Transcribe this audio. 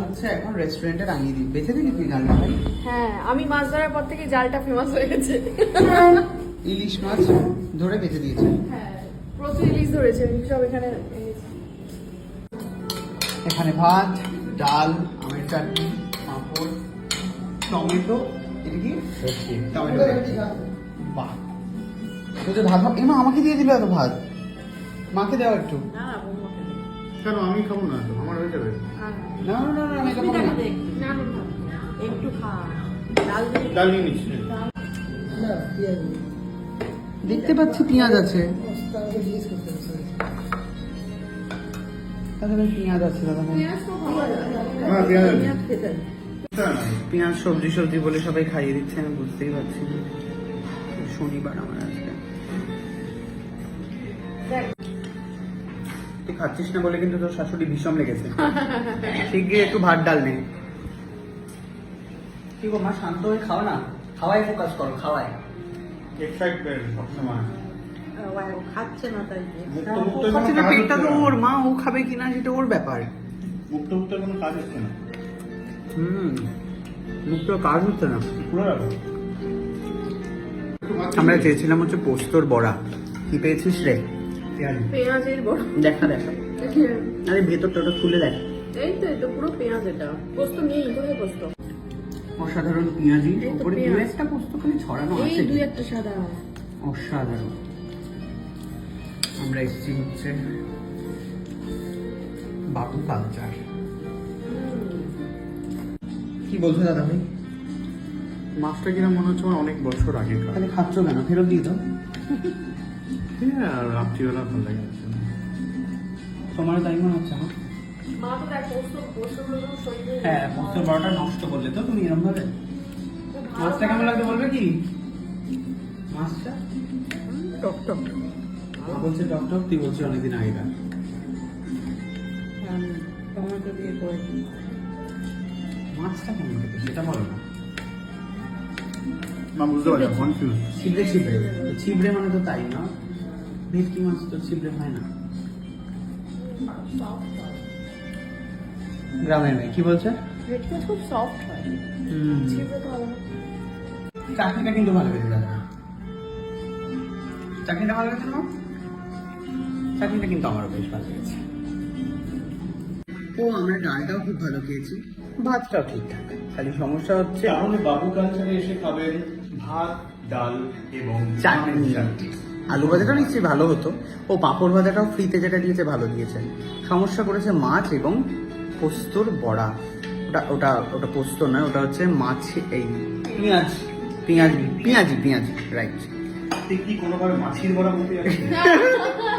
হচ্ছে এখন রেস্টুরেন্টে রাঙিয়ে দিই। বেঁচে দিলি তুই জানলা ভাই? হ্যাঁ আমি মাছ ধরার পর থেকে জালটা ফেমাস হয়ে গেছে। ইলিশ মাছ ধরে বেঁচে দিয়েছে। হ্যাঁ প্রচুর ইলিশ ধরেছে সব এখানে এখানে ভাত ডাল আমের চাটনি পাঁপড় টমেটো এটা কি? টমেটো বাহ। তোদের ভাত ভাত এমা আমাকে দিয়ে দিল এত ভাত। মাকে দেওয়া একটু। না। কেন? আমি খাব না আমার হয়ে যাবে। না, না না না না আমি এটা অসুবিধা খাব না। নেই। না, না, না। একটু খা ডাল নিয়ে নিচ্ছি। দেখতে পাচ্ছি পেঁয়াজ আছে। দাদা আছে। হ্যাঁ। পেঁয়াজ সবজি সবজি বলে সবাই খাইয়ে দিচ্ছে আমি বুঝতেই পারছি শনিবার আমার আজকে। তুই খাচ্ছিস না বলে কিন্তু তোর শাশুড়ি ভীষণ লেগেছে। শিগগির একটু ভাত ডাল নেই কি গো মা শান্ত হয়ে খাও না? খাওয়াই ফোকাস করো খাওয়াই। এক্সাইটমেন্ট সবসময় ও খাচ্ছে না তাই দিয়ে। মুক্ত ও মুক্ত খাচ্ছে না, পেটটা তো ওর মা ও খাবে কিনা সেটা ওর ব্যাপার। মুক্ত মুক্ত কোনো কাজ হচ্ছে না। হুম মুখটা কাজ হচ্ছে না। পুরো আমরা চেয়েছিলাম হচ্ছে পোস্তর বড়া। কি পেয়েছিস রে? পেঁয়াজের বড়। দেখা দেখা। আরে ভেতরটা ওটা খুলে দেখ। এই তো এটা পুরো পেঁয়াজ এটা। পোস্ত নেই কোথায় পোস্ত। অসাধারণ পেঁয়াজি। উপরে দু একটা পোস্ত খালি ছড়ানো আছে। দুই একটা সাদা। অসাধারণ। আমরা এসেছি হচ্ছে বাবু কালচার কি বলছো দাদা ভাই? মাছটা কিনা মনে হচ্ছে আমার অনেক বছর আগে তাহলে খাচ্ছ কেন? ফেরত দিয়ে দাও। হ্যাঁ রাত্রিবেলা ভালো লাগে তোমারও তাই মনে হচ্ছে আমার মা হ্যাঁ পোস্তর বড়াটা নষ্ট করলে তো তুমি ভাবে মাছটা কেমন লাগবে বলবে কি? মাছটা? টক টক বলছে টক টক তুই বলছিস অনেকদিন আগেকার টমেটো দিয়ে করে মাছটা কেমন খেতে সেটা বলো না। না বুঝতে পারছি কনফিউজ ছিবড়ে ছিবড়ে। ছিবড়ে মানে তো তাই না? ভেটকি মাছ তো ছিবড়ে হয় না? গ্রামের মেয়ে কি বলছে? ভেটকি খুব সফট হয়। ছিপে তো চাটনিটা কিন্তু ভালো দাদা। চাটনিটা ভালো না চাটনিটা কিন্তু আমারও বেশ ভালো লেগেছে ও আমরা ডালটাও খুব ভালো খেয়েছি। ভাতটাও ঠিকঠাক। খালি সমস্যা হচ্ছে তাহলে বাবু কালচারে এসে খাবেন ভাত ডাল এবং চাটনি। আলু ভাজাটা নিশ্চয়ই ভালো হতো। ও পাঁপড় ভাজাটাও ফ্রিতে যেটা দিয়েছে ভালো দিয়েছে। সমস্যা করেছে মাছ এবং পোস্তর বড়া। ওটা ওটা ওটা পোস্ত নয় ওটা হচ্ছে মাছ এই পেঁয়াজ। পেঁয়াজ পেঁয়াজি পেঁয়াজি রাইট কি কোনোভাবে মাছির বড়া বলতে